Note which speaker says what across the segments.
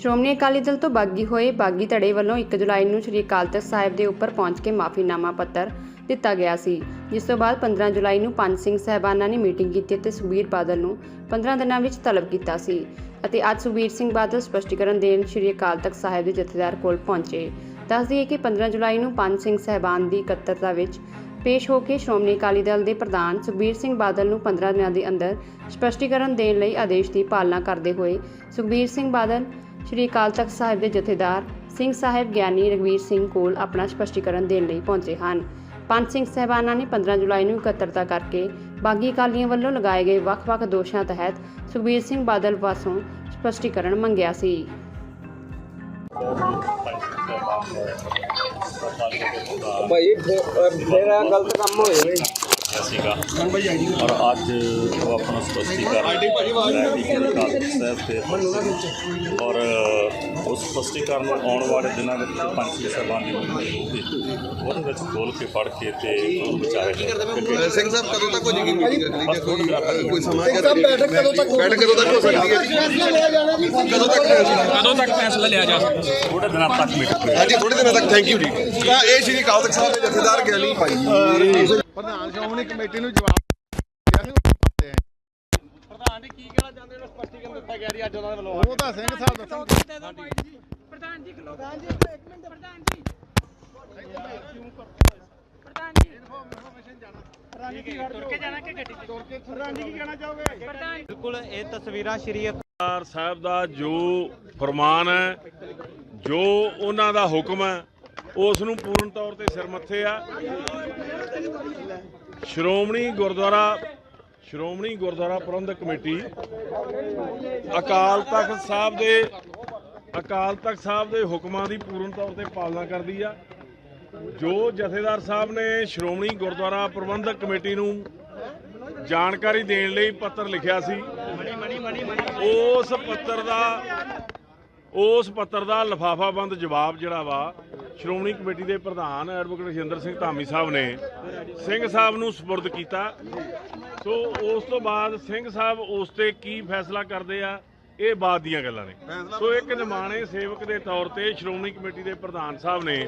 Speaker 1: ਸ਼੍ਰੋਮਣੀ ਅਕਾਲੀ ਦਲ ਤੋਂ ਬਾਗੀ ਹੋਏ ਬਾਗੀ ਧੜੇ ਵੱਲੋਂ 1 ਜੁਲਾਈ ਨੂੰ ਸ੍ਰੀ ਅਕਾਲ ਤਖਤ ਸਾਹਿਬ ਦੇ ਉੱਪਰ ਪਹੁੰਚ ਕੇ ਮਾਫੀਨਾਮਾ ਪੱਤਰ ਦਿੱਤਾ ਗਿਆ ਸੀ। ਜਿਸ ਤੋਂ ਬਾਅਦ 15 ਜੁਲਾਈ ਨੂੰ ਪੰਜ ਸਿੰਘ ਸਹਿਬਾਨਾਂ ਨੇ ਮੀਟਿੰਗ ਕੀਤੀ ਅਤੇ ਸੁਖਬੀਰ ਬਾਦਲ ਨੂੰ 15 ਦਿਨਾਂ ਵਿੱਚ ਤਲਬ ਕੀਤਾ ਸੀ ਅਤੇ ਅੱਜ ਸੁਖਬੀਰ ਸਿੰਘ ਬਾਦਲ ਸਪਸ਼ਟੀਕਰਨ ਦੇਣ ਸ੍ਰੀ ਅਕਾਲ ਤਖਤ ਸਾਹਿਬ ਦੇ ਜਥੇਦਾਰ ਕੋਲ ਪਹੁੰਚੇ। ਦੱਸ ਦਈਏ ਕਿ 15 ਜੁਲਾਈ ਨੂੰ ਪੰਜ ਸਿੰਘ ਸਹਿਬਾਨ ਦੀ ਇਕੱਤਰਤਾ ਵਿੱਚ ਪੇਸ਼ ਹੋ ਕੇ ਸ਼੍ਰੋਮਣੀ ਅਕਾਲੀ ਦਲ ਦੇ ਪ੍ਰਧਾਨ ਸੁਖਬੀਰ ਸਿੰਘ ਬਾਦਲ ਨੂੰ 15 ਦਿਨਾਂ ਦੇ ਅੰਦਰ ਸਪਸ਼ਟੀਕਰਨ ਦੇਣ ਲਈ ਆਦੇਸ਼ ਦੀ ਪਾਲਣਾ ਕਰਦੇ ਹੋਏ ਸੁਖਬੀਰ ਸਿੰਘ ਬਾਦਲ ਸ਼੍ਰੀ ਅਕਾਲ ਤਖਤ ਸਾਹਿਬ ਦੇ ਜਥੇਦਾਰ ਸਿੰਘ ਸਾਹਿਬ ਗਿਆਨੀ ਰਗਵੀਰ ਸਿੰਘ ਕੋਲ ਆਪਣਾ ਸਪਸ਼ਟੀਕਰਨ ਦੇਣ ਲਈ ਪਹੁੰਚੇ ਹਨ। ਪੰਜ ਸਿੰਘ ਸਹਿਬਾਨਾਂ ਨੇ 15 ਜੁਲਾਈ ਨੂੰ ਇਕੱਤਰਤਾ ਕਰਕੇ ਬਾਗੀ ਅਕਾਲੀਆਂ ਵੱਲੋਂ ਲਗਾਏ ਗਏ ਵੱਖ-ਵੱਖ ਦੋਸ਼ਾਂ ਤਹਿਤ ਸੁਖਬੀਰ ਸਿੰਘ ਬਾਦਲ ਵਾਸੋਂ ਸਪਸ਼ਟੀਕਰਨ ਮੰਗਿਆ ਸੀ।
Speaker 2: ਭਾਈ, ਫੇਰ ਗਲਤ ਕੰਮ ਹੋਏ ਵੇ
Speaker 3: ਸੀਗਾ। ਔਰ ਅੱਜ ਉਹ ਆਪਣਾ ਸਪਸ਼ਟੀਕਰਨ ਲੈ ਕੇ ਗੁਰੂ ਗ੍ਰੰਥ ਸਾਹਿਬ ਤੇ ਔਰ ਉਸ ਸਪਸ਼ਟੀਕਰਨ ਨੂੰ ਆਉਣ ਵਾਲੇ ਦਿਨਾਂ ਵਿੱਚ ਪੰਜ ਛੇ ਸਾਹਿਬਾਨ ਦੀ ਹੋਊਗੀ ਉਹਦੇ ਵਿੱਚ ਖੋਲ ਕੇ ਪੜ੍ਹ ਕੇ ਤੇ ਉਹਨੂੰ ਵਿਚਾਰੇ
Speaker 4: ਸਿੰਘ ਸਾਹਿਬ ਕਦੋਂ ਤੱਕ ਹੋ ਜਾਏਗੀ ਮੀਟਿੰਗ। ਕੋਈ ਸਮਾਂ ਬੈਠਕ ਕਦੋਂ ਤੱਕ ਬੈਠਕ ਕਦੋਂ ਤੱਕ ਹੋ ਸਕਦੀ ਹੈ ਜੀ? ਕਦੋਂ ਤੱਕ
Speaker 5: ਕਦੋਂ ਤੱਕ ਫੈਸਲਾ ਲਿਆ ਜਾ ਸਕਦਾ?
Speaker 3: ਥੋੜੇ ਦਿਨਾਂ ਤੱਕ ਮੀਟਿੰਗ
Speaker 4: ਹਾਂਜੀ ਥੋੜੇ ਦਿਨਾਂ ਤੱਕ। ਥੈਂਕ ਯੂ ਜੀ। ਇਹ ਸ਼੍ਰੀ ਅਕਾਲ ਤਖਤ ਸਾਹਿਬ ਦੇ ਜਥੇਦਾਰ ਗਿਆਨੀ ਭਾਈ
Speaker 6: ਪ੍ਰਧਾਨ ਸ਼੍ਰੋਮਣੀ ਕਮੇਟੀ ਨੂੰ ਜਵਾਬ
Speaker 2: ਪ੍ਰਧਾਨ ਜੀ ਕੀ ਕਹਿਣਾ ਚਾਹੁੰਦੇ ਹੋ? ਸਪਸ਼ਟੀਕਰਨ ਦਿੱਤਾ ਗਿਆ ਜੀ ਅੱਜ ਉਹਨਾਂ ਦੇ ਵੱਲੋਂ
Speaker 6: ਉਹ ਤਾਂ ਸਿੰਘ ਸਾਹਿਬ ਦੱਸਣਗੇ।
Speaker 7: ਪ੍ਰਧਾਨ ਜੀ ਖਲੋ ਪ੍ਰਧਾਨ ਜੀ ਇੱਕ ਮਿੰਟ। ਪ੍ਰਧਾਨ ਜੀ ਪ੍ਰਧਾਨ ਜੀ। ਤੁਰ ਕੇ ਜਾਣਾ ਕਹਿਣਾ ਚਾਹੋਗੇ? ਪ੍ਰਧਾਨ
Speaker 2: ਬਿਲਕੁਲ ਇਹ ਤਸਵੀਰਾਂ ਸ਼੍ਰੀ
Speaker 8: ਸਰਦਾਰ ਸਾਹਿਬ ਦਾ ਜੋ ਫਰਮਾਨ ਹੈ ਜੋ ਉਹਨਾਂ ਦਾ ਹੁਕਮ ਹੈ ਉਸ ਨੂੰ ਪੂਰਨ ਤੌਰ ਤੇ ਸਿਰ ਮੱਥੇ ਆ। ਸ਼੍ਰੋਮਣੀ ਗੁਰਦੁਆਰਾ ਸ਼੍ਰੋਮਣੀ ਗੁਰਦੁਆਰਾ ਪ੍ਰਬੰਧਕ ਕਮੇਟੀ ਅਕਾਲ ਤਖਤ ਸਾਹਿਬ ਦੇ ਅਕਾਲ ਤਖਤ ਸਾਹਿਬ ਦੇ ਹੁਕਮਾਂ ਦੀ ਪੂਰਨ ਤੌਰ ਤੇ ਪਾਲਣਾ ਕਰਦੀ ਆ। ਜੋ ਜਥੇਦਾਰ ਸਾਹਿਬ ਨੇ ਸ਼੍ਰੋਮਣੀ ਗੁਰਦੁਆਰਾ ਪ੍ਰਬੰਧਕ ਕਮੇਟੀ ਨੂੰ ਜਾਣਕਾਰੀ ਦੇਣ ਲਈ ਪੱਤਰ ਲਿਖਿਆ ਸੀ, ਉਸ ਪੱਤਰ ਦਾ ਉਸ ਪੱਤਰ ਦਾ ਲਫਾਫਾਬੰਦ ਜਵਾਬ ਜਿਹੜਾ ਵਾ ਸ਼੍ਰੋਮਣੀ ਕਮੇਟੀ ਦੇ ਪ੍ਰਧਾਨ ਐਡਵੋਕੇਟ ਰਜਿੰਦਰ ਸਿੰਘ ਧਾਮੀ ਸਾਹਿਬ ਨੇ ਸਿੰਘ ਸਾਹਿਬ ਨੂੰ ਸਪੁਰਦ ਕੀਤਾ। ਸੋ ਉਸ ਤੋਂ ਬਾਅਦ ਸਿੰਘ ਸਾਹਿਬ ਉਸ ਤੇ ਕੀ ਫੈਸਲਾ ਕਰਦੇ ਆ, ਇਹ ਬਾਅਦ ਦੀਆਂ ਗੱਲਾਂ ਨੇ। ਸੋ ਇੱਕ ਨਿਮਾਣੇ ਸੇਵਕ ਦੇ ਤੌਰ ਤੇ ਸ਼੍ਰੋਮਣੀ ਕਮੇਟੀ ਦੇ ਪ੍ਰਧਾਨ ਸਾਹਿਬ ਨੇ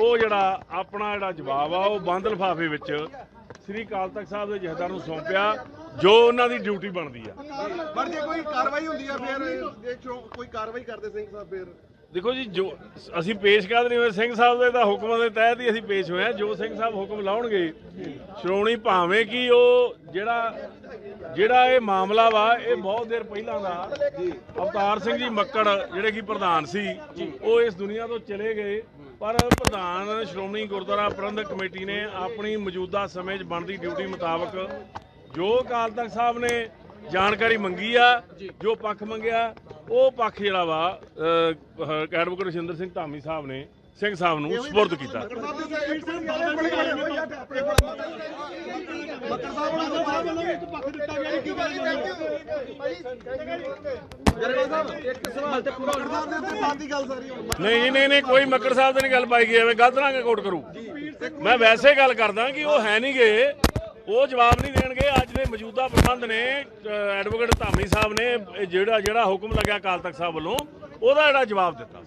Speaker 8: ਉਹ ਜਿਹੜਾ ਆਪਣਾ ਜਿਹੜਾ ਜਵਾਬ ਆ, ਉਹ ਬੰਦ ਲਿਫਾਫੇ ਵਿੱਚ ਸ੍ਰੀ ਅਕਾਲ ਤਖਤ ਸਾਹਿਬ ਦੇ ਜਥੇਦਾਰ ਨੂੰ ਸੌਂਪਿਆ, ਜੋ ਉਹਨਾਂ ਦੀ ਡਿਊਟੀ ਬਣਦੀ ਆ।
Speaker 4: ਪਰ ਜੇ ਕੋਈ ਕਾਰਵਾਈ ਹੁੰਦੀ ਹੈ ਫਿਰ ਦੇਖੋ, ਕੋਈ ਕਾਰਵਾਈ ਕਰਦੇ ਸਿੰਘ ਸਾਹਿਬ ਫਿਰ।
Speaker 8: ਦੇਖੋ ਜੀ, ਜੋ ਅਸੀਂ ਪੇਸ਼ ਕਰ ਨਹੀਂ ਹੋਏ ਸਿੰਘ ਸਾਹਿਬ ਦੇ ਤਾਂ ਹੁਕਮਾਂ ਦੇ ਤਹਿਤ ਹੀ ਅਸੀਂ ਪੇਸ਼ ਹੋਏ ਜੋ ਸਿੰਘ ਸਾਹਿਬ ਹੁਕਮ ਲਾਉਣਗੇ, ਸ਼੍ਰੋਮਣੀ ਭਾਵੇਂ ਕਿ ਉਹ ਜਿਹੜਾ ਜਿਹੜਾ ਇਹ ਮਾਮਲਾ ਵਾ, ਇਹ ਬਹੁਤ ਦੇਰ ਪਹਿਲਾਂ ਦਾ, ਅਵਤਾਰ ਸਿੰਘ ਜੀ ਮੱਕੜ ਜਿਹੜੇ ਕਿ ਪ੍ਰਧਾਨ ਸੀ, ਉਹ ਇਸ ਦੁਨੀਆ ਤੋਂ ਚਲੇ ਗਏ। ਪਰ ਪ੍ਰਧਾਨ ਸ਼੍ਰੋਮਣੀ ਗੁਰਦੁਆਰਾ ਪ੍ਰਬੰਧਕ ਕਮੇਟੀ ਨੇ ਆਪਣੀ ਮੌਜੂਦਾ ਸਮੇਂ 'ਚ ਬਣਦੀ ਡਿਊਟੀ ਮੁਤਾਬਕ ਜੋ ਅਕਾਲ ਤਖਤ ਸਾਹਿਬ ਨੇ ਜਾਣਕਾਰੀ ਮੰਗੀ ਆ, ਜੋ ਪੱਖ ਮੰਗਿਆ ਉਹ ਪੱਖ ਜਿਹੜਾ ਵਾ ਐਡਵੋਕੇਟ ਰਜਿੰਦਰ ਸਿੰਘ ਧਾਮੀ ਸਾਹਿਬ ਨੇ ਸਿੰਘ ਸਾਹਿਬ ਨੂੰ ਸਪੁਰਦ ਕੀਤਾ। ਨਹੀਂ ਜੀ ਨਹੀਂ ਨਹੀਂ ਕੋਈ ਮੱਕੜ ਸਾਹਿਬ ਤੇ ਨਹੀਂ ਗੱਲ ਪਾਈ ਗਈ ਐਵੇਂ ਗਲਤ ਨਾ ਕੋਟ ਕਰੂ। ਮੈਂ ਵੈਸੇ ਗੱਲ ਕਰਦਾ ਕਿ ਉਹ ਹੈ ਨਹੀਂ ਗਏ ਉਹ ਜਵਾਬ ਨਹੀਂ ਦੇਣਗੇ ਦੇ ਮੌਜੂਦਾ ਪ੍ਰਬੰਧ ਨੇ ਐਡਵੋਕੇਟ ਧਾਮੀ ਸਾਹਿਬ ਨੇ ਜਿਹੜਾ ਜਿਹੜਾ ਹੁਕਮ ਲੱਗਿਆ ਅਕਾਲ ਤਖਤ ਸਾਹਿਬ ਵੱਲੋਂ ਉਹਦਾ ਜਿਹੜਾ ਜਵਾਬ ਦਿੱਤਾ।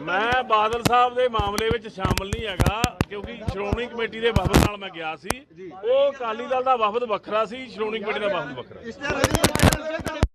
Speaker 8: ਮੈਂ ਬਾਦਲ ਸਾਹਿਬ ਦੇ ਮਾਮਲੇ ਵਿੱਚ ਸ਼ਾਮਲ ਨਹੀਂ ਹੈਗਾ ਕਿਉਂਕਿ ਸ਼੍ਰੋਮਣੀ ਕਮੇਟੀ ਦੇ ਵਫਦ ਨਾਲ ਮੈਂ ਗਿਆ ਸੀ। ਉਹ ਅਕਾਲੀ ਦਲ ਦਾ ਵਫਦ ਵੱਖਰਾ ਸੀ ਸ਼੍ਰੋਮਣੀ ਕਮੇਟੀ ਦਾ ਵਫਦ ਵੱਖਰਾ